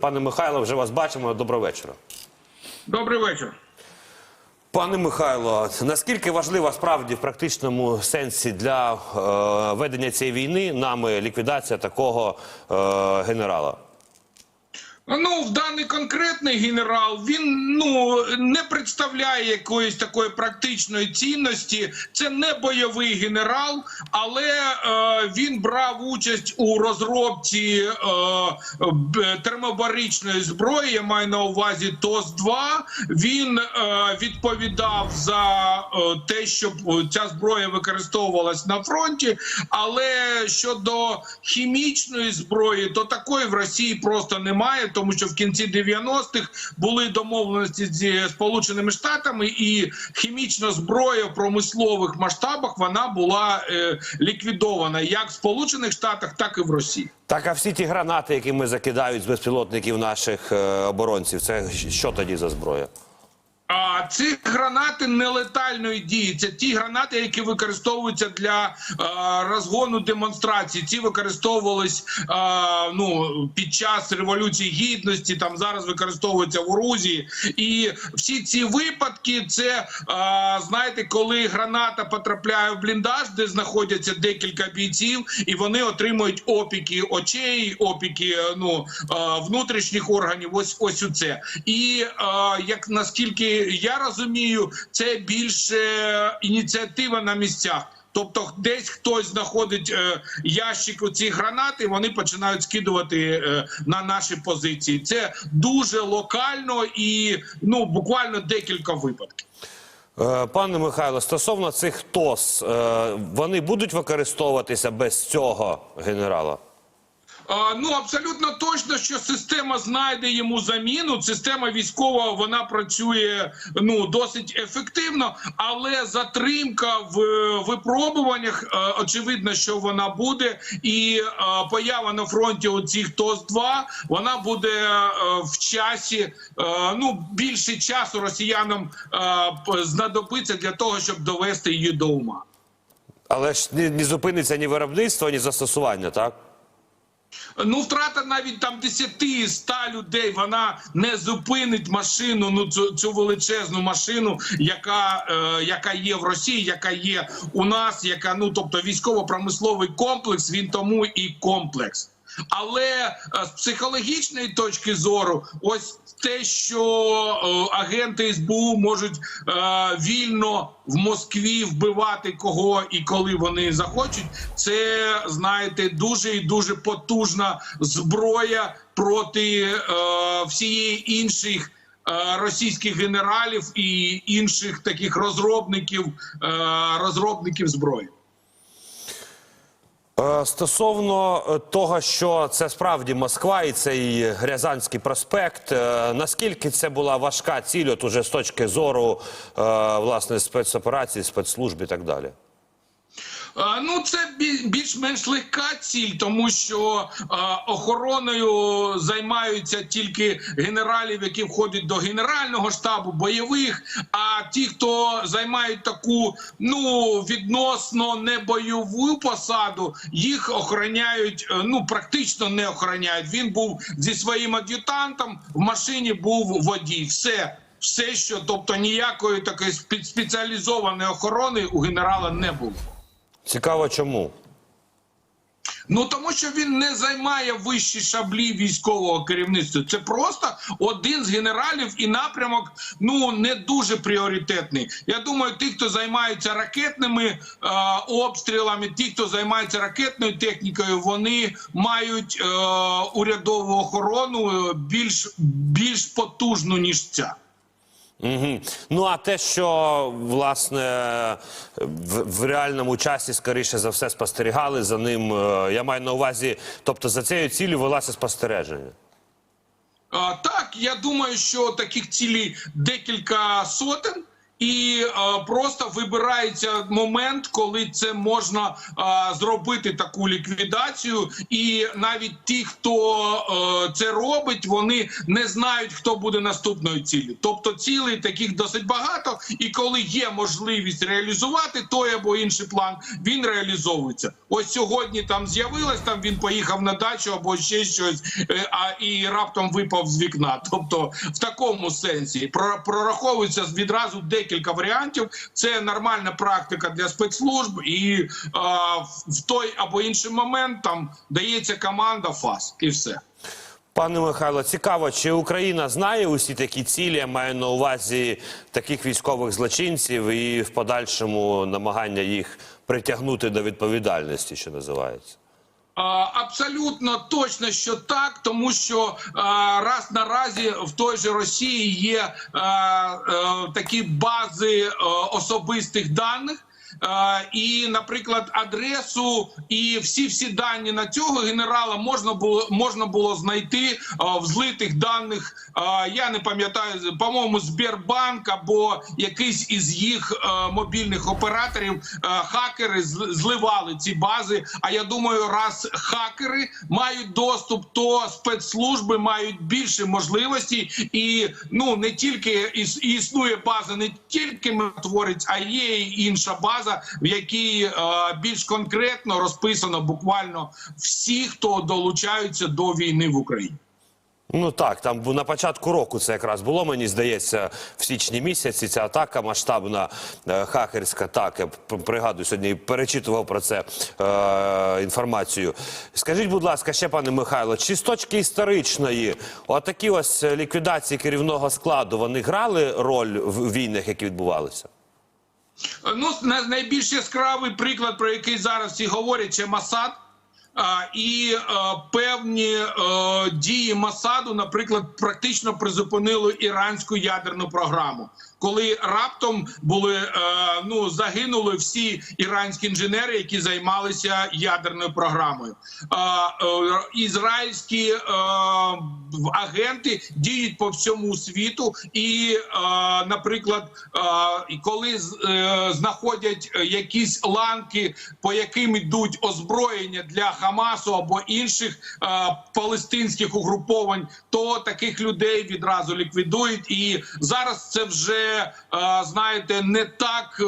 Пане Михайло, вже вас бачимо. Доброго вечора. Добрий вечір. Пане Михайло, наскільки важлива справді в практичному сенсі для е, ведення цієї війни нами ліквідація такого е, генерала? Ну, в даний конкретний генерал він ну не представляє якоїсь такої практичної цінності. Це не бойовий генерал, але е, він брав участь у розробці е, термобаричної зброї. Я маю на увазі ТОС 2 Він е, відповідав за е, те, щоб ця зброя використовувалась на фронті. Але щодо хімічної зброї, то такої в Росії просто немає, тому що в кінці 90-х були домовленості зі Сполученими Штатами, і хімічна зброя в промислових масштабах вона була е, ліквідована як в Сполучених Штатах, так і в Росії. Так, а всі ті гранати, які ми закидають з безпілотників наших е, оборонців, це що тоді за зброя? А ці гранати нелетальної дії. Це ті гранати, які використовуються для е, розгону демонстрацій. Ці використовувались е, ну під час революції гідності. Там зараз використовуються в Грузії. І всі ці випадки, це е, знаєте, коли граната потрапляє в бліндаж, де знаходяться декілька бійців, і вони отримують опіки очей, опіки ну внутрішніх органів. Ось ось у це. І е, як наскільки я розумію, це більше ініціатива на місцях. Тобто, десь хтось знаходить е, ящик у ці гранати, вони починають скидувати е, на наші позиції. Це дуже локально і ну буквально декілька випадків. Е, Пане Михайло, стосовно цих ТОС, е, вони будуть використовуватися без цього генерала? Ну абсолютно точно, що система знайде йому заміну. Система військова вона працює ну досить ефективно, але затримка в е, випробуваннях е, очевидно, що вона буде, і е, поява на фронті оцих ТОС 2 вона буде в часі. Ну більше часу росіянам знадобиться для того, щоб довести її до ума. Але ж не зупиниться ні виробництво, ні застосування, так? Ну, втрата навіть там 10-100 людей, вона не зупинить машину, ну цю, цю величезну машину, яка, е, яка є в Росії, яка є у нас, яка ну тобто військово-промисловий комплекс, він тому і комплекс. Але е, з психологічної точки зору, ось те, що е, агенти СБУ можуть е, вільно в Москві вбивати кого і коли вони захочуть, це знаєте дуже і дуже потужна зброя проти всієї інших. Російських генералів і інших таких розробників розробників зброї. Е, Стосовно е, того, що це справді Москва і цей Рязанський проспект, е, наскільки це була важка ціль, от уже з точки зору власне спецоперації, спецслужб і так далі? Ну, це бі- більш-менш легка ціль, тому що охороною займаються тільки генералів, які входять до генерального штабу, бойових. А ті, хто займають таку ну відносно небойову посаду, їх охороняють. е, Ну практично не охороняють. Він був зі своїм ад'ютантом. В машині був водій. Все. Все, що тобто ніякої такої спе- спеціалізованої охорони у генерала не було. Цікаво, чому? Ну тому що він не займає вищі шаблі військового керівництва. Це просто один з генералів, і напрямок ну не дуже пріоритетний. Я думаю, ті, хто займаються ракетними е, обстрілами, ті, хто займається ракетною технікою, вони мають е, урядову охорону е, більш більш потужну ніж ця. Угу. Ну а те, що власне в, в реальному часі скоріше за все спостерігали за ним, е, я маю на увазі, тобто за цією ціллю велося спостереження. А, Так, я думаю, що таких цілей декілька сотень. І е, просто вибирається момент, коли це можна е, зробити таку ліквідацію. І навіть ті, хто е, це робить, вони не знають, хто буде наступною ціллю. Тобто цілей таких досить багато, і коли є можливість реалізувати той або інший план, він реалізовується. Ось сьогодні там з'явилось, там він поїхав на дачу або ще щось, е, а і раптом випав з вікна. Тобто, в такому сенсі про- прораховується відразу декілька варіантів. Це нормальна практика для спецслужб, і а, в той або інший момент там дається команда ФАС і все. Пане Михайло, цікаво, чи Україна знає усі такі цілі, я маю на увазі таких військових злочинців і в подальшому намагання їх притягнути до відповідальності, що називається? Абсолютно точно, що так, тому що раз наразі в той же Росії є а, такі бази особистих даних. І, наприклад, адресу і всі всі дані на цього генерала можна було можна було знайти в злитих даних. Я не пам'ятаю, по-моєму, Сбербанк або якийсь із їх мобільних операторів. Хакери зливали ці бази. А я думаю, раз хакери мають доступ, то спецслужби мають більше можливостей, і ну не тільки існує база, не тільки миротворець, а є і інша база, в якій е, більш конкретно розписано буквально всі, хто долучаються до війни в Україні. Ну так, там на початку року це якраз було, мені здається, в січні місяці ця атака масштабна е, хакерська. Так, я пригадую сьогодні, перечитував про це е, інформацію. Скажіть, будь ласка, ще пане Михайло, чи з точки історичної, отакі ось ліквідації керівного складу, вони грали роль в війнах, які відбувалися? Ну, на- найбільш яскравий приклад, про який зараз всі говорять, це Масад. І певні е, дії Масаду, наприклад, практично призупинили іранську ядерну програму, коли раптом були е, ну загинули всі іранські інженери, які займалися ядерною програмою. А, е, ізраїльські е, агенти діють по всьому світу, і, е, наприклад, е, коли е, знаходять е, якісь ланки, по яким йдуть озброєння для Хамасу або інших е, палестинських угруповань, то таких людей відразу ліквідують. І зараз це вже е, знаєте не так, е,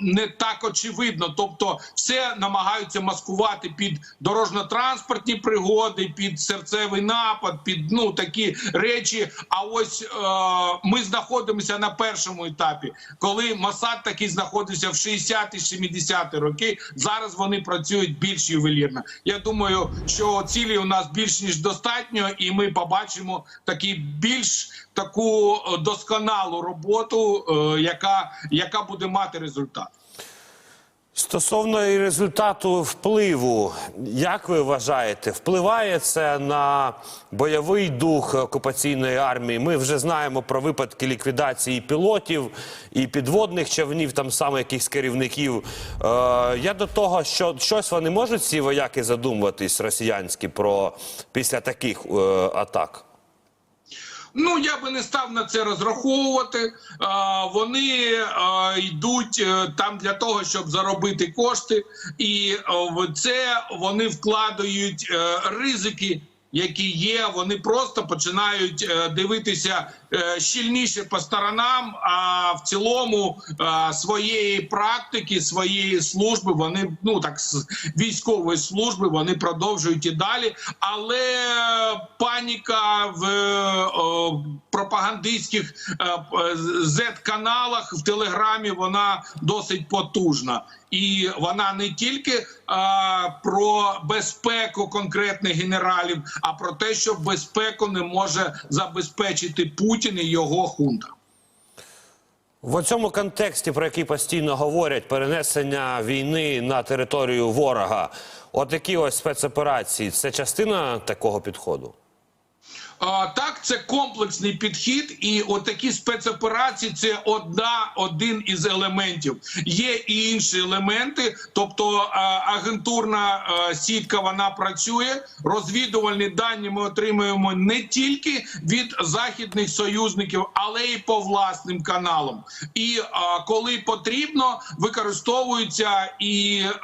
не так очевидно. Тобто, все намагаються маскувати під дорожньо-транспортні пригоди, під серцевий напад, під ну такі речі. А ось е, ми знаходимося на першому етапі, коли Масад такий знаходився в 60-70-ті роки. Зараз вони працюють більш ювелірно. Я думаю, що цілі у нас більш ніж достатньо, і ми побачимо такі більш таку е, роботу, е, яка, яка буде мати результат. Стосовно і результату впливу, як ви вважаєте, впливає це на бойовий дух окупаційної армії? Ми вже знаємо про випадки ліквідації пілотів і підводних човнів, там саме якихось керівників. Е, я до того, що щось вони можуть ці вояки задумуватись росіянські про після таких е, атак. Ну я би не став на це розраховувати. Вони йдуть е, там для того, щоб заробити кошти, і в це вони вкладають е, ризики. Які є, вони просто починають е, дивитися е, щільніше по сторонам. А в цілому е, своєї практики, своєї служби, вони ну так військової служби вони продовжують і далі. Але паніка в пропагандистських Z-каналах в Телеграмі вона досить потужна. І вона не тільки а, про безпеку конкретних генералів, а про те, що безпеку не може забезпечити Путін і його хунта. В цьому контексті, про який постійно говорять, перенесення війни на територію ворога, отакі ось спецоперації це частина такого підходу. А, Так, це комплексний підхід, і отакі спецоперації це одна один із елементів. Є і інші елементи, тобто агентурна сітка вона працює. Розвідувальні дані ми отримуємо не тільки від західних союзників, але й по власним каналам. І коли потрібно, використовуються і е,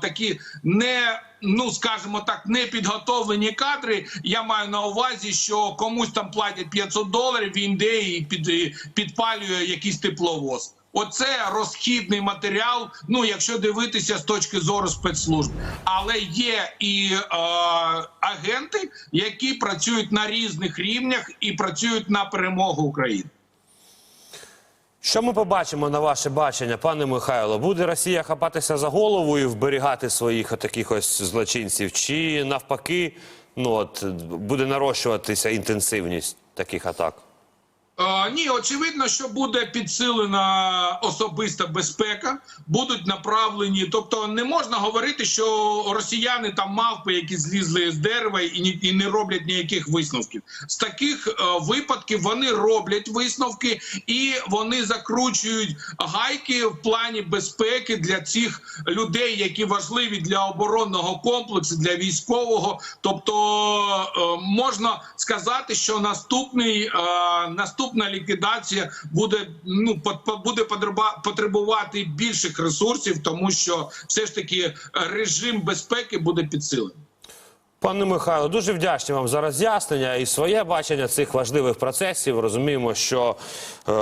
такі не ну скажімо так, непідготовлені кадри. Я маю на увазі, що комусь там платять 500 доларів, він йде і під, підпалює якийсь тепловоз. Оце розхідний матеріал. Ну, якщо дивитися з точки зору спецслужб, але є і е, агенти, які працюють на різних рівнях і працюють на перемогу України. Що ми побачимо на ваше бачення, пане Михайло? Буде Росія хапатися за голову і вберігати своїх таких ось злочинців, чи навпаки, ну от буде нарощуватися інтенсивність таких атак? Ні, очевидно, що буде підсилена особиста безпека, будуть направлені. Тобто, не можна говорити, що росіяни там мавпи, які злізли з дерева і, не роблять ніяких висновків. З таких е, випадків вони роблять висновки і вони закручують гайки в плані безпеки для цих людей, які важливі для оборонного комплексу, для військового. Тобто е, можна сказати, що наступний е, наступна ліквідація буде ну буде потребувати більших ресурсів, тому що все ж таки режим безпеки буде підсилений. Пане Михайло, дуже вдячні вам за роз'яснення і своє бачення цих важливих процесів. Розуміємо, що е,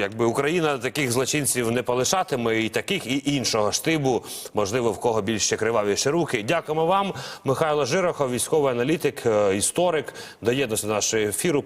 якби Україна таких злочинців не полишатиме, і таких, і іншого штибу, можливо, в кого більше кривавіші руки. Дякуємо вам, Михайло Жирохов, військовий аналітик, е, історик, доєднався до нашого ефіру.